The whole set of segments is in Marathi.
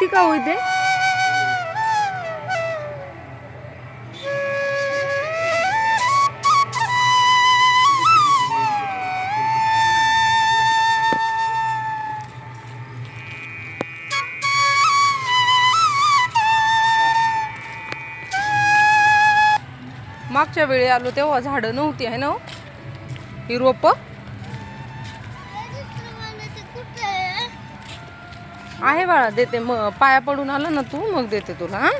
टिकाऊ आहे होते मागच्या वेळी आलो तेव्हा झाडं नव्हती आहे ना हो? ही रोपं? आहे बाळा देते. मग पाया पडून आला ना तू मग देते तुला हा?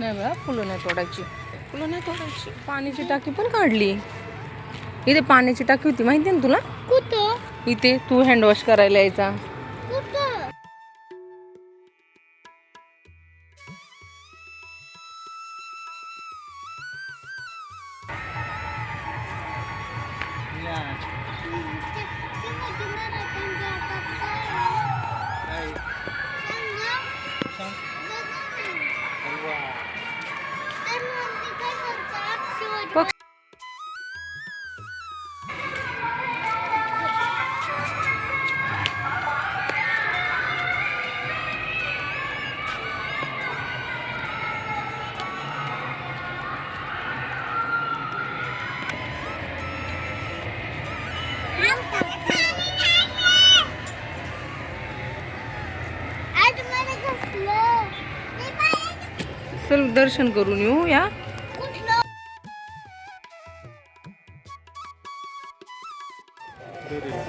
नाही बाळा फुलं नाही तोडायची. फुलं नाही तोडायची. पाण्याची टाकी पण काढली. इथे पाण्याची टाकी होती माहिती ना तुला? कुठं? इथे तू हँडवॉश करायला यायचा. कुठं? दर्शन करून येऊ या.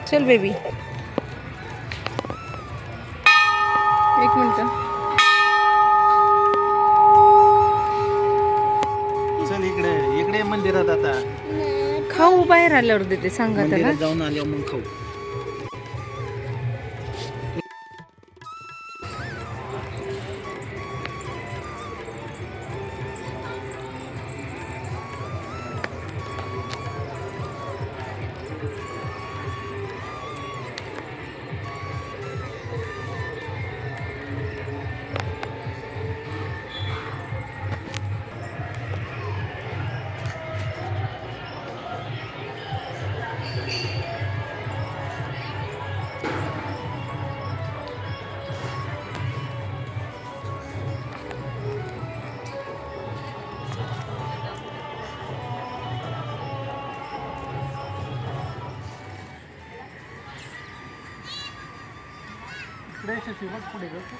चल बेबी एक मिनिट. चल इकडे इकडे मंदिरात आता. खाऊ बाहेर आल्यावर देते सांगा त्याला. जाऊन आल्यावर मग खाऊ. विठल विठल ಕುಡಿಬೇಕು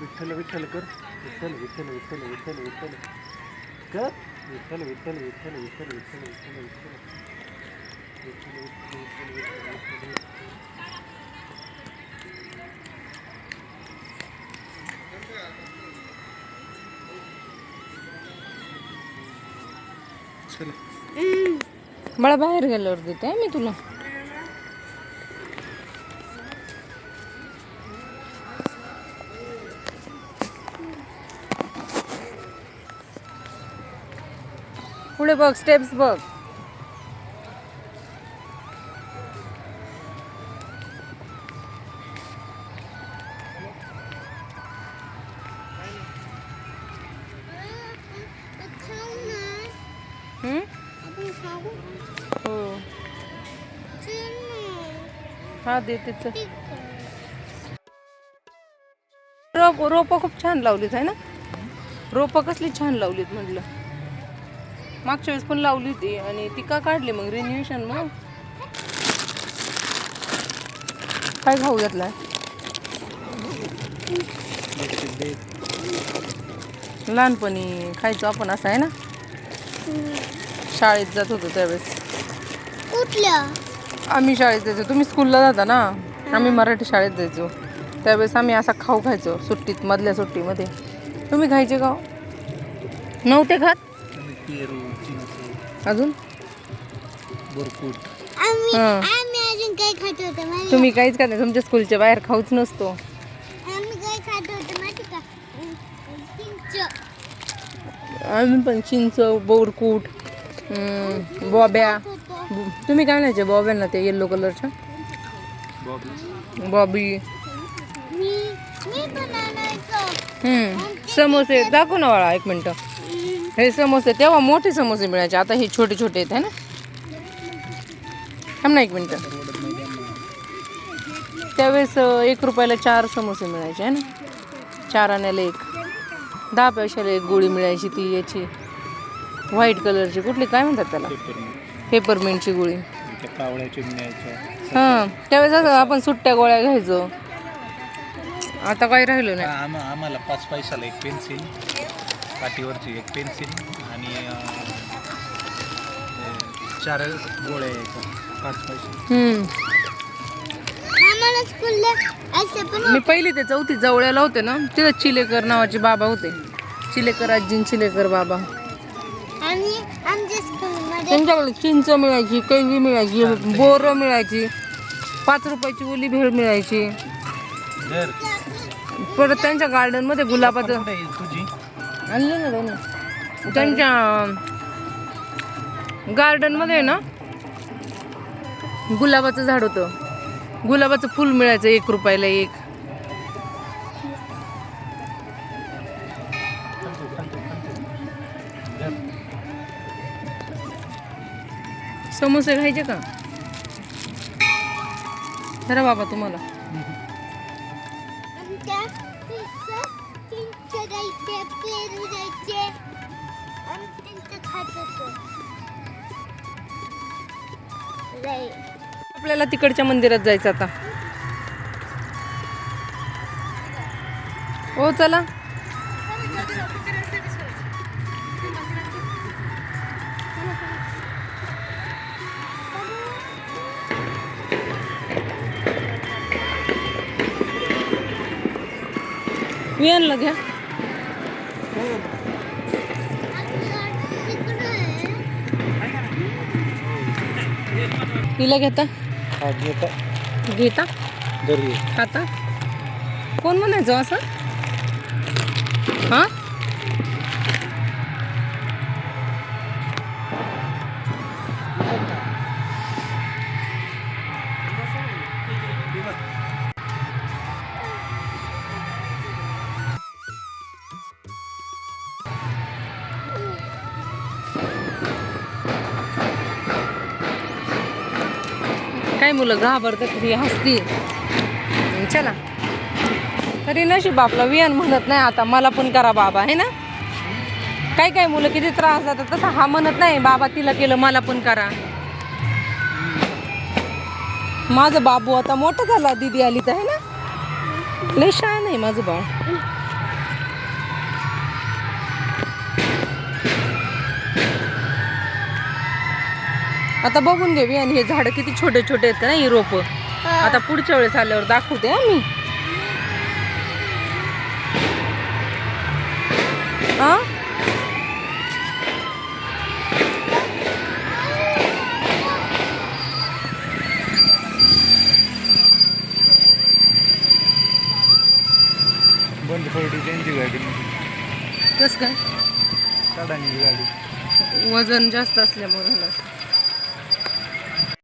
ವಿಠಲ್ ವಿಠಲ್ ಕರ್ ವಿಠಲ್ ವಿಠಲ್ ವಿಠಲ್ ವಿಠಲ್ ವಿಠಲ್ ಕರ್ ವಿಠಲ್ ವಿಠಲ್ ವಿಠಲ್ ವಿಠಲ್ ವಿಠಲ್ ವಿಠಲ್ ವಿಠಲ್ ವಿಠಲ್ ವಿಠಲ್ ವಿಠಲ್ ವಿಠಲ್ चलो मला बाहेर गेल्यावर देते मी तुला. पुढे बघ स्टेप्स बघ. खाऊ हो. हा देते. रोप रोपं खूप छान लावलीत आहे ना? रोपं कसली छान लावलीत म्हटलं. मागच्या वेळेस पण लावली होती आणि ती का काढली मग? रिन्युएशन मग? काय खाऊ घेतलाय? लहानपणी खायचो आपण असं आहे ना? शाळेत जात होतो त्यावेळेस. कुठल्या आम्ही शाळेत जायचो. तुम्ही स्कूलला जाता ना? आम्ही मराठी शाळेत जायचो. त्यावेळेस आम्ही असा खाऊ खायचो सुट्टीत मधल्या सुट्टीमध्ये. तुम्ही खायचे का हो? नव्हते खात? पेरू चिंच अजून? बोरकूट. आम्ही हं. आम्ही अजून काय खात होतो माहिती तुम्ही काहीच खात नाही. तुमच्या स्कूलच्या बाहेर खाऊच नसतो. आम्ही काय खात होतो माहिती का? चिंच. अजून पण चिंच बोरकूट. बॉब्या. तुम्ही काय म्हणायचे बॉब्यांना ते येल्लो कलरच्या बॉबी. समोसे दाखव ना वाळा एक मिनटं. हे समोसे तेव्हा मोठे समोसे मिळायचे. आता हे छोटे छोटे आहेत है ना? थांब ना एक मिनटं. त्यावेळेस एक रुपयाला चार समोसे मिळायचे आहे ना? चार आण्याला एक. दहा पैशाला एक गोळी मिळायची ती याची. व्हाईट कलरची. कुठली? काय म्हणतात त्याला? पेपरमिंटची गोळी. हां. त्यावेळेस असं आपण सुट्ट्या गोळ्या घ्यायचो. आता काही राहिलं नाही. आम आम्हाला पाच पैशाला एक पेन्सिल पाठीवरची एक पेन्सिल आणि अं, चार गोळ्या यायच्या. पाच पैसे. हम्म. आम्हाला स्कूलला असं पण मी पहिली ते चौथी जवळ्याला होते ना तिथं चिलेकर नावाचे बाबा होते. चिलेकर आजीन चिलेकर बाबा. आणि आमच्या स्कूलमध्ये त्यांच्याकडे चिंच मिळायची कैरी मिळायची बोरं मिळायची पाच रुपयाची ओली भेळ मिळायची. जर परत त्यांच्या गार्डनमध्ये गुलाबाचं कुठे आहे तुझी? आणलं ना त्याने त्यांच्या गार्डनमध्ये ना? गुलाबाचं झाड होतं. गुलाबाचं फुल मिळायचं एक रुपयाला एक. समोसे खायचे का? खरं बाबा तुम्हाला. आपल्याला तिकडच्या मंदिरात जायचं आता. हो चला. विहानला घ्या हिला घेता हा घेता घेता खाता कोण म्हणायचं असं हा काय मुलं घाबरतात ही हसती. चला. तरी नशीब आपला वियान म्हणत नाही आता मला पण करा बाबा आहे ना? काय काय मुलं किती त्रास जातात तसं हा म्हणत नाही बाबा तिला केलं मला पण करा. माझं बाबू आता मोठा झाला दीदी आली तर आहे ना? लय शान आहे माझं बाळ आता बघून घे आणि हे झाडं किती छोटे छोटे आहेत ना ही रोपं. आता पुढच्या वेळेस आल्यावर दाखवते हा मी. हा? बंद पडली त्यांची गाडी. कस काय? गाडी. वजन जास्त असल्यामुळे.